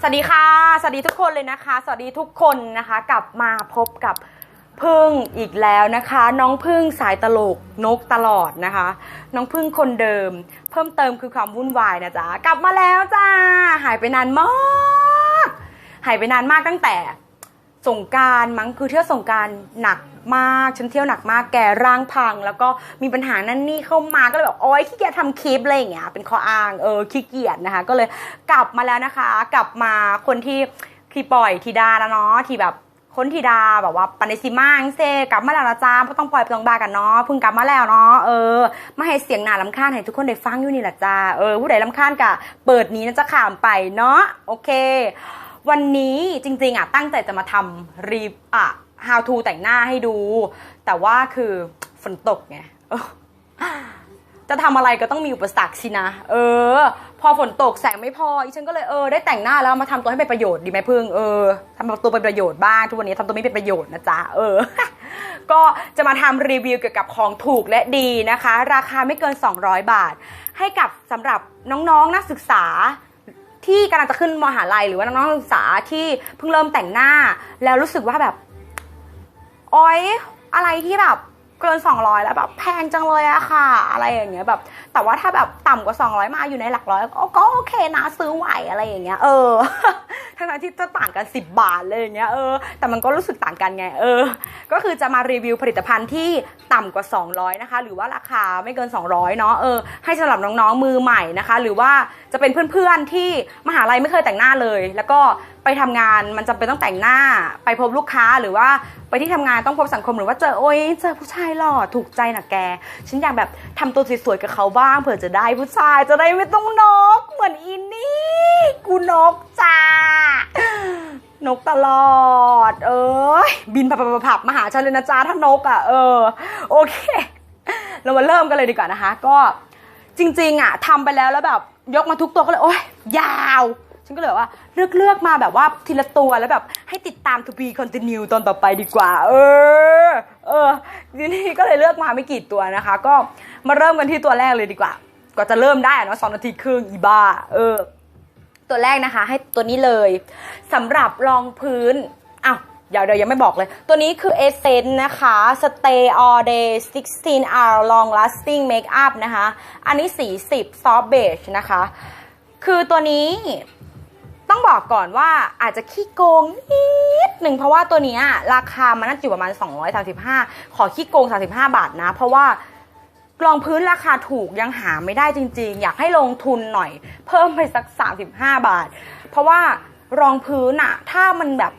สวัสดีค่ะ สวัสดีทุกคนเลยนะคะ สวัสดีทุกคนนะคะ กลับมาพบกับพึ่งอีกแล้วนะคะ น้องพึ่งสายตลกนกตลอดนะคะ น้องพึ่งคนเดิม เพิ่มเติมคือความวุ่นวายนะจ๊ะกลับมาแล้วจ้าหายไปนานมาก หายไปนานมากตั้งแต่ สงการมั้งคือเที่ยวสงการหนักมากฉันเที่ยวหนักมากแกร่างพัง แล้วก็มีปัญหานั่นนี่เข้ามาก็เลยแบบโอ๊ยขี้เกียจทำคลิปอะไรอย่างเงี้ยเป็นข้ออ้างเออขี้เกียจนะคะ ก็เลยกลับมาแล้วนะคะ กลับมาคนที่ที่ปล่อยทีดาแล้วเนาะที่แบบคนทีดาแบบว่าปันในซิมาจังเซกลับมาแล้วนะจ้าไม่ต้องปล่อยไปตรงบากันเนาะเพิ่งกลับมาแล้วเนาะเออมาให้เสียงหนาลำคาญให้ทุกคนได้ฟังอยู่นี่แหละจ้าเออผู้ใดลำคาญกะเปิดนี้นะจะข่ามไปเนาะโอเค วันนี้จริงๆอะตั้งใจจะมาทำรีอะ how to แต่งหน้าให้ดู แต่ว่าคือฝนตกไงจะทำอะไรก็ต้องมีอุปสรรคสินะ เออ พอฝนตกแสงไม่พออีฉันก็เลยเออได้แต่งหน้าแล้วมาทำตัวให้เป็นประโยชน์ดีไหมพึ่งเออทำตัวเป็นประโยชน์บ้างทุกวันนี้ทำตัวไม่เป็นประโยชน์นะจ๊ะเออ ก็จะมาทำรีวิวเกี่ยวกับของถูกและดีนะคะ ราคาไม่เกิน 200 บาท ให้กับสำหรับน้องๆนักศึกษา ที่กำลังจะขึ้นมหาลัยหรือว่าน้องๆนักศึกษาที่เพิ่งเริ่มแต่งหน้า แล้วรู้สึกว่าแบบอ้อยอะไรที่แบบ เกิน 200 แล้วแบบแพงจังเลยอะค่ะ อะไรอย่างเงี้ยแบบ แต่ว่าถ้าแบบต่ำกว่า 200 มาอยู่ในหลักร้อยก็ก็โอเคนะซื้อไหวอะไรอย่างเงี้ยเออทั้งที่จะต่างกัน 10 บาทเลยอย่างเงี้ยเออแต่มันก็รู้สึกต่างกันไงเออ ก็คือจะมารีวิวผลิตภัณฑ์ที่ต่ำกว่า 200 นะคะ หรือว่าราคาไม่เกิน 200 เนาะเออให้สำหรับน้องๆมือใหม่นะคะ หรือว่าจะเป็นเพื่อนๆที่มหาลัยไม่เคยแต่งหน้าเลย แล้วก็ ไปทำงานมันจำเป็นต้องแต่งหน้า ไปพบลูกค้าหรือว่าไปที่ทำงานต้องพบสังคมหรือว่าเจอโอ๊ยเจอผู้ชายหล่อถูกใจนะแก ฉันอยากแบบทำตัวสวยๆกับเขาบ้างเผื่อจะได้ผู้ชายจะได้ไม่ต้องนก เหมือนอินนี่กูนกจ้านกตลอด เอ้ยบินผับผับผับมาหาฉันเลยนะจ้าถ้านกอะเออโอเค เรามาเริ่มกันเลยดีกว่านะคะ ก็จริงๆอะทำไปแล้วแล้วแบบยกมาทุกตัวก็เลยโอ๊ยยาว ฉันก็เลยว่าเลือกเลือกมาแบบว่าทีละตัวแล้วแบบให้ติดตาม to be continue ตอนต่อไปดีกว่า เออ เออทีนี้ก็เลยเลือกมาไม่กี่ตัวนะคะ ก็มาเริ่มกันที่ตัวแรกเลยดีกว่าก็จะเริ่มได้อะเนาะสองนาทีครึ่งอีบ้า เออ ตัวแรกนะคะ ให้ตัวนี้เลยสำหรับรองพื้นอ้าวเดี๋ยวเดี๋ยวยังไม่บอกเลย ตัวนี้คือ Essence นะคะ Stay All Day 16 Hour Long Lasting Makeup นะคะ อันนี้สี10 Soft Beige นะคะ คือตัวนี้ ต้องบอกก่อนว่าอาจจะขี้โกงนิดหนึ่งเพราะว่าตัวนี้ราคามันน่าจะอยู่ประมาณ 235 ขอขี้โกง 35 บาทนะ เพราะว่ารองพื้นราคาถูกยังหาไม่ได้จริง ๆ อยากให้ลงทุนหน่อย เพิ่มไปสัก 35 บาท เพราะว่ารองพื้นอะถ้ามันแบบ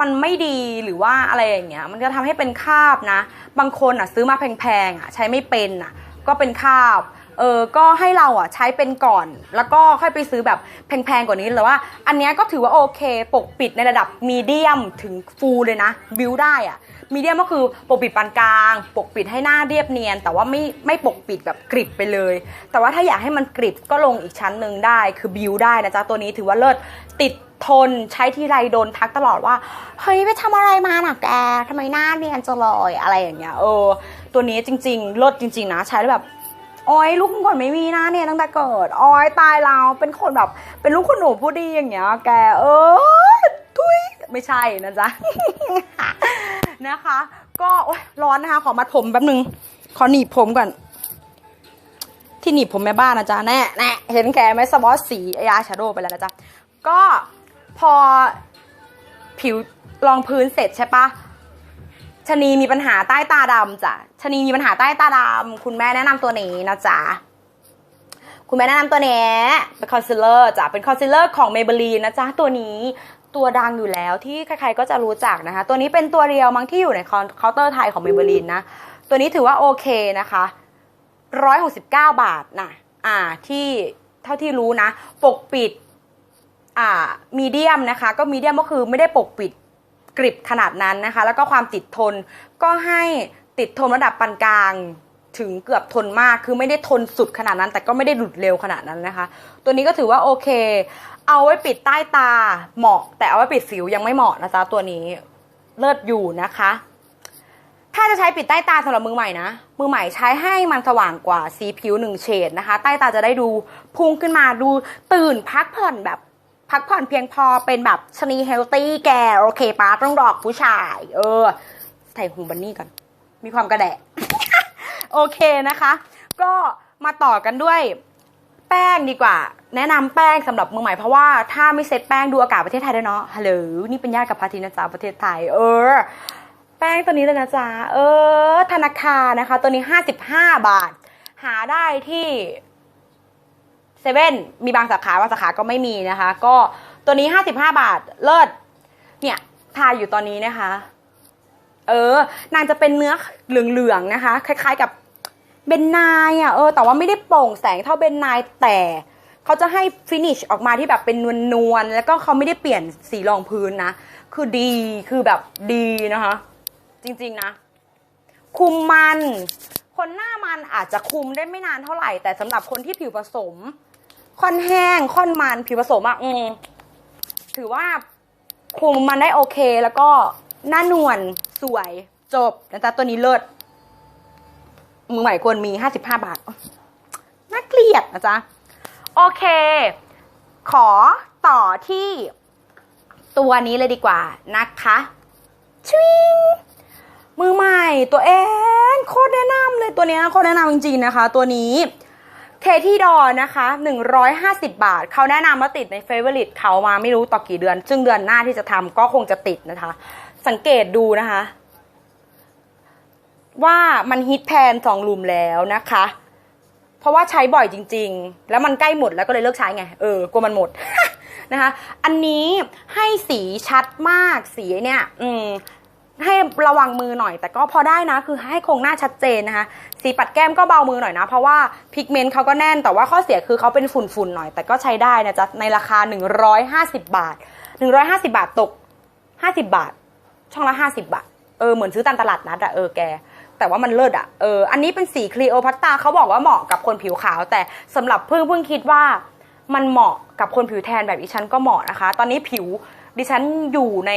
มันไม่ดีหรือว่าอะไรอย่างเงี้ย มันจะทำให้เป็นคาบนะ บางคนอะซื้อมาแพงๆอะใช้ไม่เป็นอะก็เป็นคาบ เออก็ให้เราอะใช้เป็นก่อน แล้วก็ค่อยไปซื้อแบบแพงๆกว่านี้เลยว่า อันเนี้ยก็ถือว่าโอเค ปกปิดในระดับมีเดียมถึงฟูลเลยนะ บิวได้อะมีเดียมก็คือปกปิดปานกลาง ปกปิดให้หน้าเรียบเนียน แต่ว่าไม่ไม่ปกปิดแบบกริบไปเลย แต่ว่าถ้าอยากให้มันกริบก็ลงอีกชั้นหนึ่งได้ คือบิวได้นะจ๊ะตัวนี้ถือว่าเลิศติดทนใช้ทีไรโดนทักตลอดว่า เฮ้ยไปทำอะไรมาหนักแกทำไมหน้าเนียนจังเลยอะไรอย่างเงี้ยเออ ตัวนี้จริงๆเลิศจริง ๆ นะ ใช้แล้วแบบ ออยลูกคุณก่อนไม่มีน้าเนี่ยตั้งแต่เกิดออยตายเราเป็นคนแบบ เป็นลูกคุณหนูผู้ดีอย่างเงี้ย แกเออทุยไม่ใช่นะจ๊ะนะคะ ก็โอ๊ยร้อนนะคะขอมัดผมแป๊บนึง ขอหนีบผมก่อน ที่หนีบผมแม่บ้านนะจ๊ะแน่แน่เห็นแกไหมสวอตสียาชาโดไปแล้วนะจ๊ะก็พอผิวรองพื้นเสร็จใช่ปะ ชนีมีปัญหาใต้ตาดำจ้ะชนีมีปัญหาใต้ตาดำคุณแม่แนะนำตัวนี้นะจ๊ะคุณแม่แนะนำตัวนี้เป็นคอนซีลเลอร์จ้ะเป็นคอนซีลเลอร์ของ Maybelline นะจ๊ะตัวนี้ตัวดังอยู่แล้วที่ใครๆก็จะรู้จักนะคะ ตัวนี้เป็นตัวเรียวมั้งที่อยู่ในเคาน์เตอร์ไทยของ Maybelline นะ ตัวนี้ถือว่าโอเคนะคะ169บาทนะอ่าที่เท่าที่รู้นะ ปกปิดอ่ามีเดียมนะคะ ก็มีเดียมก็คือไม่ได้ปกปิด กริบขนาดนั้นนะคะ แล้วก็ความติดทนก็ให้ติดทนระดับปานกลางถึงเกือบทนมากคือไม่ได้ทนสุดขนาดนั้น แต่ก็ไม่ได้หลุดเร็วขนาดนั้นนะคะ ตัวนี้ก็ถือว่าโอเค เอาไว้ปิดใต้ตาเหมาะ แต่เอาไว้ปิดสิวยังไม่เหมาะนะจ๊ะตัวนี้เลิศอยู่นะคะ ถ้าจะใช้ปิดใต้ตาสำหรับมือใหม่นะมือใหม่ใช้ให้มันสว่างกว่าสีผิวหนึ่งเฉดนะคะ ใต้ตาจะได้ดูพุ่งขึ้นมาดูตื่นพักผ่อนแบบ พักผ่อนเพียงพอเป็นแบบชนีเฮลตี้แกโอเคปะต้องดอกผู้ชาย เออ ใส่หูบันนี่ก่อน มีความกระแดะ โอเคนะคะ ก็มาต่อกันด้วยแป้งดีกว่า แนะนำแป้งสำหรับมือใหม่เพราะว่าถ้าไม่เซ็ตแป้งดูอากาศประเทศไทยด้วยเนาะฮัลโหลนี่เป็นญาติกับพาทินนะจ๊ะประเทศไทย เออ แป้งตัวนี้เลยนะจ๊ะเออ ธนาคารนะคะ ตัวนี้ห้าสิบห้าบาท หาได้ที่ เซเว่นมีบางสาขาบางสาขาก็ไม่มีนะคะ ก็ตัวนี้ห้าสิบห้าบาทเลิศเนี่ยทาอยู่ตอนนี้นะคะ เออ นางจะเป็นเนื้อเหลืองๆนะคะ คล้าย ๆกับเบนนายอะเออแต่ว่าไม่ได้โปร่งแสงเท่าเบนนายแต่เขาจะให้ฟินิชออกมาที่แบบเป็นนวลๆแล้วก็เขาไม่ได้เปลี่ยนสีรองพื้นนะ คือดีคือแบบดีนะคะ จริงๆนะ คุมมัน คนหน้ามันอาจจะคุมได้ไม่นานเท่าไหร่ แต่สำหรับคนที่ผิวผสม ค่อนแห้ง ค่อนมันผิวผสมอะอืมถือว่าคุมมันได้โอเคแล้วก็หน้านวลสวยจบนะจ๊ะตัวนี้เลิศมือใหม่ควรมีห้าสิบห้าบาท น่าเกลียดนะจ๊ะ โอเค ขอต่อที่ตัวนี้เลยดีกว่านะคะชวิงมือใหม่ตัวเองโคตรแนะนำเลยตัวเนี้ยโคตรแนะนำจริงๆนะคะ ตัวนี้ เคที่ดอนะคะ 150 บาท เขาแนะนำว่าติดในเฟเวอริตเขามาไม่รู้ต่อกี่เดือน ซึ่งเดือนหน้าที่จะทำก็คงจะติดนะคะ สังเกตดูนะคะ ว่ามันฮิตแพนสองลุมแล้วนะคะ เพราะว่าใช้บ่อยจริง ๆ แล้วมันใกล้หมดแล้วก็เลยเลิกใช้ไง เออกลัวมันหมดนะคะ อันนี้ให้สีชัดมากสีเนี่ย อืม ให้ระวังมือหน่อย แต่ก็พอได้นะ คือให้คงหน้าชัดเจนนะคะ สีปัดแก้มก็เบามือหน่อยนะ เพราะว่าพิกเมนต์เขาก็แน่น แต่ว่าข้อเสียคือเขาเป็นฝุ่นๆหน่อย แต่ก็ใช้ได้นะจ๊ะ ในราคา 150 บาท 150 บาทตก 50 บาท ช่องละ 50 บาท เออ เหมือนซื้อตามตลาดนัดอะเออแก แต่ว่ามันเลิศอะเออ อันนี้เป็นสีคลีโอพัตตาเขาบอกว่าเหมาะกับคนผิวขาว แต่สำหรับเพิ่งเพิ่งคิดว่า มันเหมาะกับคนผิวแทนแบบดิฉันก็เหมาะนะคะ ตอนนี้ผิวดิฉันอยู่ใน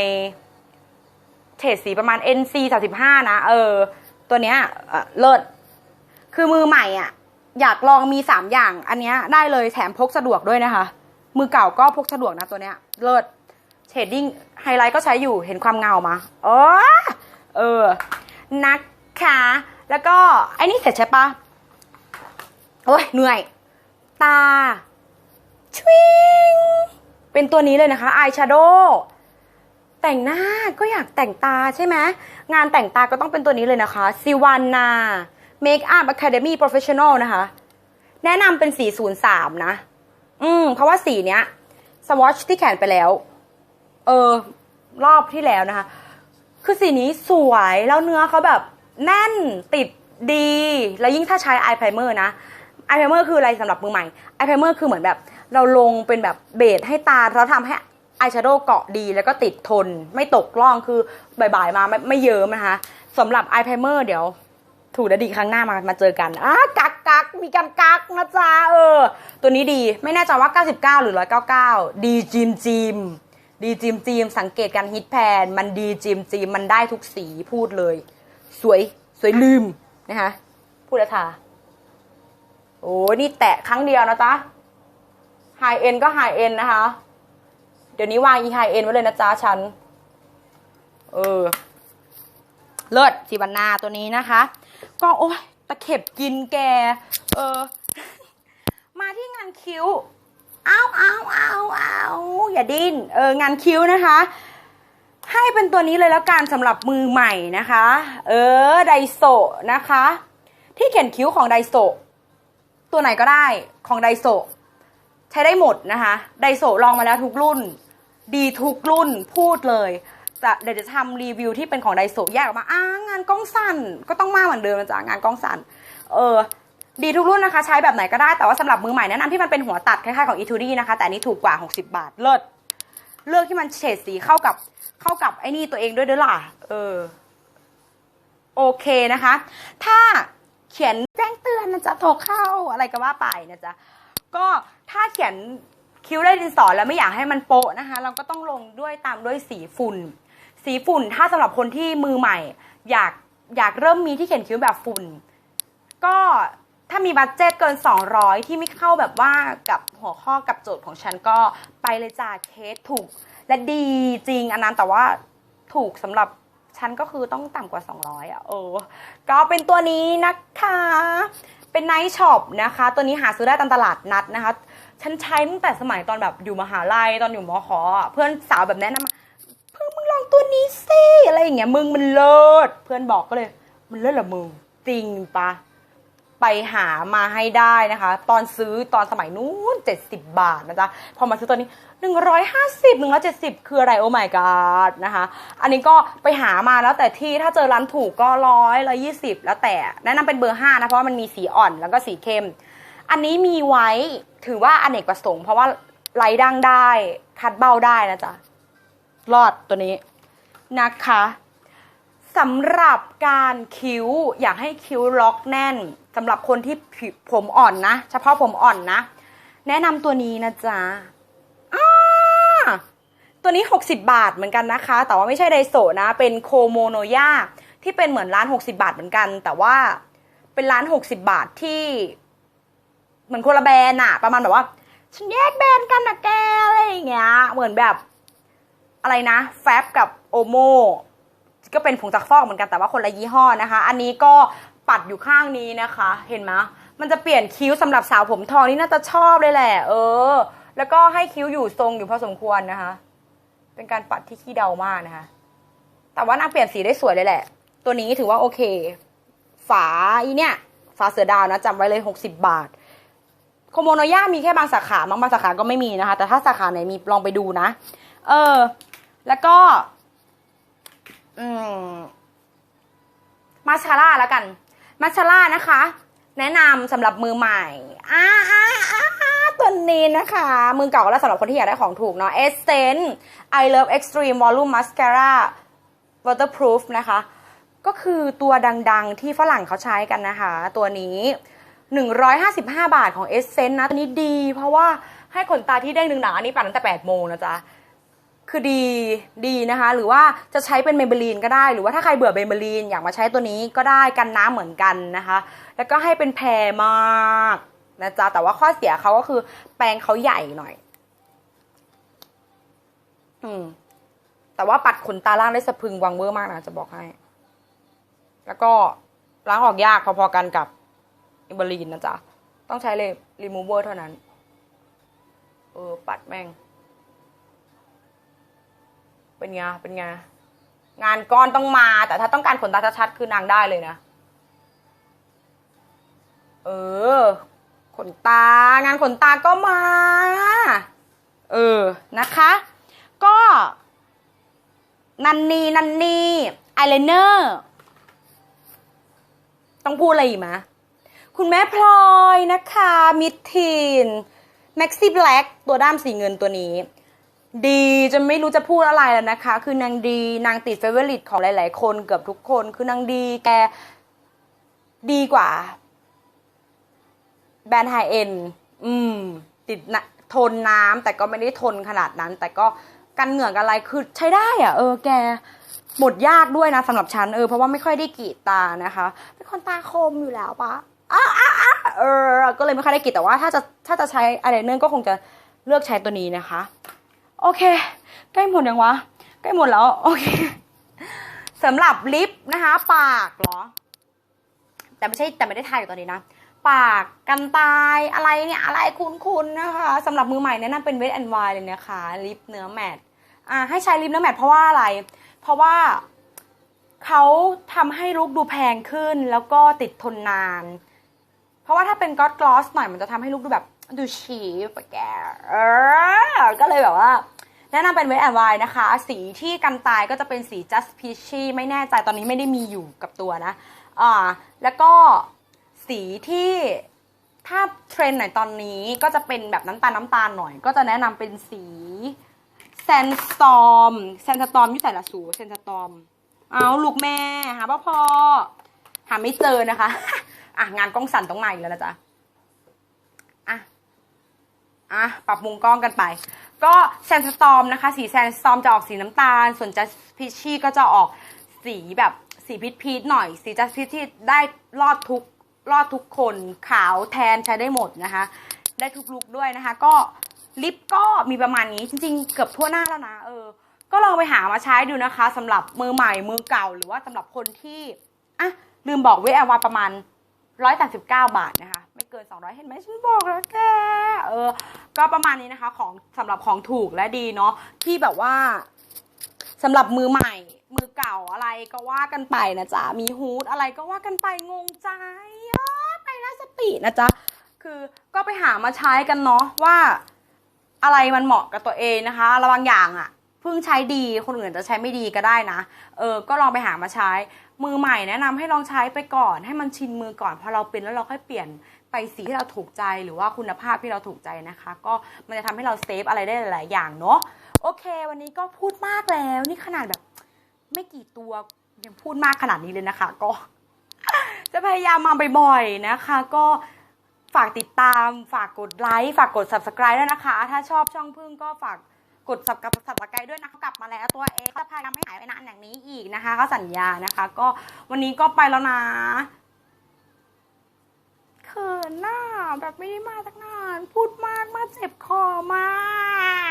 เฉดสีประมาณ NC 35นะ เออ ตัวเนี้ยเเลิศ คือมือใหม่อะ อยากลองมี 3 อย่าง อันเนี้ยได้เลยแถมพกสะดวกด้วยนะคะ มือเก่าก็พกสะดวกนะตัวเนี้ย เลิศ เชดดิ้งไฮไลท์ก็ใช้อยู่ เห็นความเงามาเออเออ นะคะ แล้วก็ไอ้นี่เสร็จใช่ปะโอ้ยเหนื่อย ตา ชวิง เป็นตัวนี้เลยนะคะ อายแชโดว์ แต่งหน้าก็อยากแต่งตาใช่ไหมงานแต่งตาก็ต้องเป็นตัวนี้เลยนะคะซิวานาเมคอัพอะคาเดมี่โปรเฟชชั่นอลนะคะ แนะนำเป็นสีศูนย์สามนะ อืม เพราะว่าสีเนี้ยสวอชที่แขนไปแล้ว เออ รอบที่แล้วนะคะ คือสีนี้สวยแล้วเนื้อเขาแบบแน่นติดดี แล้วยิ่งถ้าใช้อายไพเมอร์นะอายไพเมอร์คืออะไรสำหรับมือใหม่อายไพเมอร์คือเหมือนแบบ เราลงเป็นแบบเบสให้ตาแล้วทำให้ อายแชโดว์เกาะดีแล้วก็ติดทน ไม่ตกล่องคือบ่ายๆมาไม่ไม่เยิ้มนะคะสำหรับอายไพเมอร์เดี๋ยวถูกดดีครั้งหน้ามามาเจอกันอะกักกักมีการกักนะจ๊ะเออ ตัวนี้ดีไม่แน่ใจว่า 99 หรือ 199 ดีจิมจิมดีจิมจิมสังเกตการฮิตแพน มันดีจิมจิมมันได้ทุกสีพูดเลย สวยสวยลืมนะคะพูดแล้วทาโอ้นี่แตะครั้งเดียวนะจ๊ะไฮเอ็นก็ไฮเอ็นนะคะ ดี๋ยวนี้วางอีไฮเอ็นไว้เลยนะจ๊ะฉัน เออ เลิศสีบันนาตัวนี้นะคะ ก็โอ้ยตะเข็บกินแก เออ มาที่งานคิ้ว เอาวอ้าวอ้าวอ้าอย่าดิ้น เออ งานคิ้วนะคะ ให้เป็นตัวนี้เลยแล้วกันสำหรับมือใหม่นะคะ เออ ไดโซนะคะ ที่เขียนคิ้วของไดโซตัวไหนก็ได้ของไดโซใช้ได้หมดนะคะ ไดโซลองมาแล้วทุกรุ่น ดีทุกรุ่นพูดเลยจะเดี๋ยวจะทำรีวิวที่เป็นของไดโซแยกออกมาอ่างานกล้องสั่นก็ต้องมาเหมือนเดิมนะจ๊ะงานกล้องสั่นเออดีทุกรุ่นนะคะ ใช้แบบไหนก็ได้แต่ว่าสำหรับมือใหม่แนะนำที่มันเป็นหัวตัดคล้ายๆของ e 2 d นะคะ แต่อันนี้ถูกกว่า 60 บาทเลิศเลือกที่มันเฉดสีเข้ากับเข้ากับไอ้นี่ตัวเองด้วยเด้อล่ะเออโอเคนะคะ ถ้าเขียนแจ้งเตือนนะจ๊ะโทรเข้าอะไรก็ว่าไปนะจ๊ะก็ถ้าเขียน คิ้วด้วยดินสอแล้วไม่อยากให้มันโปะนะคะ เราก็ต้องลงด้วยตามด้วยสีฝุ่น สีฝุ่นถ้าสำหรับคนที่มือใหม่ อยากอยากเริ่มมีที่เขียนคิ้วแบบฝุ่น ก็ถ้ามีบัตเจ็ตเกิน 200 ที่ไม่เข้าแบบว่ากับหัวข้อกับโจทย์ของฉันก็ไปเลยจ้าเคสถูก และดีจริงอันนั้นแต่ว่าถูกสำหรับฉันก็คือต้องต่ำกว่า 200 อะ เออ ก็เป็นตัวนี้นะคะ เป็นไนท์ช็อปนะคะ ตัวนี้หาซื้อได้ตามตลาดนัดนะคะ ฉันใช้ตั้งแต่สมัยตอนแบบอยู่มหาลัยตอนอยู่มขอเพื่อนสาวแบบแนะนำมาเพื่อนมึงลองตัวนี้สิอะไรอย่างเงี้ยมึงมันเลิศเพื่อนบอกก็เลย มันเลิศเหรอมึงจริงปะไปหามาให้ได้นะคะ ตอนซื้อตอนสมัยนู้น70 บาทนะจ๊ะ พอมาซื้อตอนนี้ 150 170 คืออะไร โอ้ my god นะคะ อันนี้ก็ไปหามาแล้วแต่ที่ถ้าเจอร้านถูกก็ร้อยร้อยี่สิบแล้วแต่แนะนำเป็นเบอร์ 5 นะ เพราะว่ามันมีสีอ่อนแล้วก็สีเข้ม อันนี้มีไว้ถือว่าอเนกประสงค์เพราะว่าไล่ดังได้ คัดเบ้าได้นะจ๊ะ รอดตัวนี้นะคะสำหรับการคิ้วอยากให้คิ้วล็อกแน่นสำหรับคนที่ผผมอ่อนนะ เฉพาะผมอ่อนนะ แนะนำตัวนี้นะจ๊ะตัวนี้ 60 บาทเหมือนกันนะคะ แต่ว่าไม่ใช่ไดโซนะ เป็นโคโมโนยาที่เป็นเหมือนร้าน 60 บาทเหมือนกัน แต่ว่าเป็นร้าน 60 บาทที่ เหมือนคนละแบรนด์อะประมาณแบบว่า ฉันแยกแบรนด์กันนะแกอะไรอย่างเงี้ย เหมือนแบบ อะไรนะ แฟบกับโอโมก็เป็นผงซักฟอกเหมือนกันแต่ว่าคนละยี่ห้อนะคะ อันนี้ก็ปัดอยู่ข้างนี้นะคะ เห็นไหมมันจะเปลี่ยนคิ้วสำหรับสาวผมทองนี่น่าจะชอบเลยแหละ เออ แล้วก็ให้คิ้วอยู่ทรงอยู่พอสมควรนะคะ เป็นการปัดที่ขี้เดามากนะคะ แต่ว่านางเปลี่ยนสีได้สวยเลยแหละ ตัวนี้ถือว่าโอเค ฝาอีเนี่ย ฝาเสือดาวนะจำไว้เลย60บาท โคโมโนย่ามีแค่บางสาขาบางบางสาขาก็ไม่มีนะคะ แต่ถ้าสาขาไหนมีลองไปดูนะ เออ แล้วก็ อืมมาสคาร่าแล้วกัน มาสคาร่านะคะ แนะนำสำหรับมือใหม่อาอาอ่าอ่าตัวนี้นะคะ มือเก่าแล้วสำหรับคนที่อยากได้ของถูกเนาะ Essence I Love Extreme Volume Mascara Waterproof นะคะ ก็คือตัวดังๆที่ฝรั่งเขาใช้กันนะคะ ตัวนี้ 155 บาทของ Essence นะ ตัวนี้ดี เพราะว่าให้ขนตาที่เด้งดึงหนังอันนี้ปั่นตั้งแต่8โมงนะจ๊ะ คือดีดีนะคะ หรือว่าจะใช้เป็นเมเบลีนก็ได้ หรือว่าถ้าใครเบื่อเมเบลีนอยากมาใช้ตัวนี้ก็ได้กันน้ำเหมือนกันนะคะ แล้วก็ให้เป็นแพรมากนะจ๊ะ แต่ว่าข้อเสียเขาก็คือแปรงเขาใหญ่หน่อย อืม แต่ว่าปัดขนตาล่างได้สะพึงวังเวอร์มากนะจะบอกให้ แล้วก็ล้างออกยากพอๆกันกับ อิบลีนนะจ๊ะ ต้องใช้เลยรีมูเวอร์เท่านั้น เออ ปัดแม่ง เป็นไง เป็นไง งานก้อนต้องมา แต่ถ้าต้องการขนตาชัดๆคือนางได้เลยนะ เออ ขนตา งานขนตาก็มา เออ นะคะ ก็นันนีนันนีอายไลเนอร์ ต้องพูดอะไรอีกไหม คุณแม่พลอยนะคะมิดทีนแม็กซี่แบล็กตัวด้ามสีเงินตัวนี้ ดีจนไม่รู้จะพูดอะไรแล้วนะคะ คือนางดีนางติดเฟเวอร์ลิตของหลาย ๆ คนเกือบทุกคน คือนางดีแกดีกว่า แบรนด์ไฮเอ็นอืม ติดนะทนน้ำแต่ก็ไม่ได้ทนขนาดนั้น แต่ก็กันเหงื่อกันอะไรคือใช้ได้อะเออแกหมดยากด้วยนะสำหรับฉันเออเพราะว่าไม่ค่อยได้กรีดตานะคะ เป็นคนตาคมอยู่แล้วปะ อ้าอ้าอ้าเออ ก็เลยไม่ค่อยได้กรีดแต่ว่าถ้าจะถ้าจะใช้อะไรเนื่องก็คงจะเลือกใช้ตัวนี้นะคะ โอเค ใกล้หมดยังวะ ใกล้หมดแล้ว โอเคสำหรับลิปนะคะ ปากเหรอ แต่ไม่ใช่แต่ไม่ได้ทาอยู่ตอนนี้นะ ปากกันตายอะไรเนี่ยอะไรคุ้นๆนะคะสำหรับมือใหม่แนะนำเป็นเวทแอนด์ไวเลยนะคะ ลิปเนื้อแมตอ่าให้ใช้ลิปเนื้อแมตเพราะว่าอะไร เพราะว่าเขาทำให้ลุคดูแพงขึ้นแล้วก็ติดทนนาน ราะว่าถ้าเป็นก็อดกลอสหน่อยมันจะทำให้ลุคดูแบบดูชีฟแกเออก็เลยแบบว่าแนะนำเป็นเวทแอนไวนะคะ สีที่กันตายก็จะเป็นสี just peachy ไม่แน่ใจตอนนี้ไม่ได้มีอยู่กับตัวนะอ่าแล้วก็สีที่ถ้าเทรนไหนตอนนี้ก็จะเป็นแบบน้ำตาลน้ำตาลหน่อย ก็จะแนะนำเป็นสี sandstorm sandstorm ที่ใส่ละสู sandstorm เอาลูกแม่หาพ่อพอหาไม่เจอนะคะ อะงานกล้องสั่นต้องมาอีกแล้วนะจ๊ะอะอะปรับมุมกล้องกันไป ก็แซนสตอมนะคะ สีแซนสตอมจะออกสีน้ำตาล ส่วนจัสพิชชี่ก็จะออกสีแบบสีพีชพีชหน่อย สีจัสพิชที่ได้รอดทุกรอดทุกคนขาวแทนใช้ได้หมดนะคะ ได้ทุกลุกด้วยนะคะ ก็ลิปก็มีประมาณนี้จริงๆ เกือบทั่วหน้าแล้วนะเออ ก็ลองไปหามาใช้ดูนะคะสำหรับมือใหม่มือเก่าหรือว่าสำหรับคนที่อะลืมบอกเวอวาประมาณ 189 บาทนะคะ ไม่เกิน 200 เห็นไหมฉันบอกแล้วแกเออ ก็ประมาณนี้นะคะของสำหรับของถูกและดีเนาะที่แบบว่าสำหรับมือใหม่ มือเก่าอะไรก็ว่ากันไปนะจ๊ะ มีฮูดอะไรก็ว่ากันไปงงใจอ้อไปแล้วสตินะจ๊ะ คือก็ไปหามาใช้กันเนาะว่าอะไรมันเหมาะกับตัวเองนะคะระบางอย่างอะ เพิ่งใช้ดีคนอื่นจะใช้ไม่ดีก็ได้นะเออก็ลองไปหามาใช้ มือใหม่แนะนำให้ลองใช้ไปก่อน ให้มันชินมือก่อนพอเราเป็นแล้วเราค่อยเปลี่ยนไปสีที่เราถูกใจหรือว่าคุณภาพที่เราถูกใจนะคะ ก็มันจะทำให้เราเซฟอะไรได้หลาย ๆ อย่างเนาะโอเค วันนี้ก็พูดมากแล้วนี่ขนาดแบบ ไม่กี่ตัวยังพูดมากขนาดนี้เลยนะคะ ก็ จะพยายามมาบ่อยๆนะคะ ก็ฝากติดตาม ฝากกดไลค์ ฝากกด subscribe ด้วยนะคะ ถ้าชอบช่องพึ่งก็ฝาก กด subscribe ด้วยนะคะกลับมาแล้วตัวเองก็พยายามไม่หายไปนานอย่างนี้อีกนะคะก็สัญญานะคะ ก็วันนี้ก็ไปแล้วนะเขินหน้าแบบไม่ได้มาตั้งนาน พูดมากมากเจ็บคอมา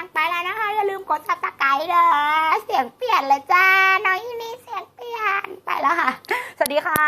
กไปแล้วนะคะ อย่าลืมกด subscribe เด้อเสียงเปลี่ยนเลยจ้าน้องอีนี่เสียงเปลี่ยนไปแล้วค่ะ สวัสดีค่ะ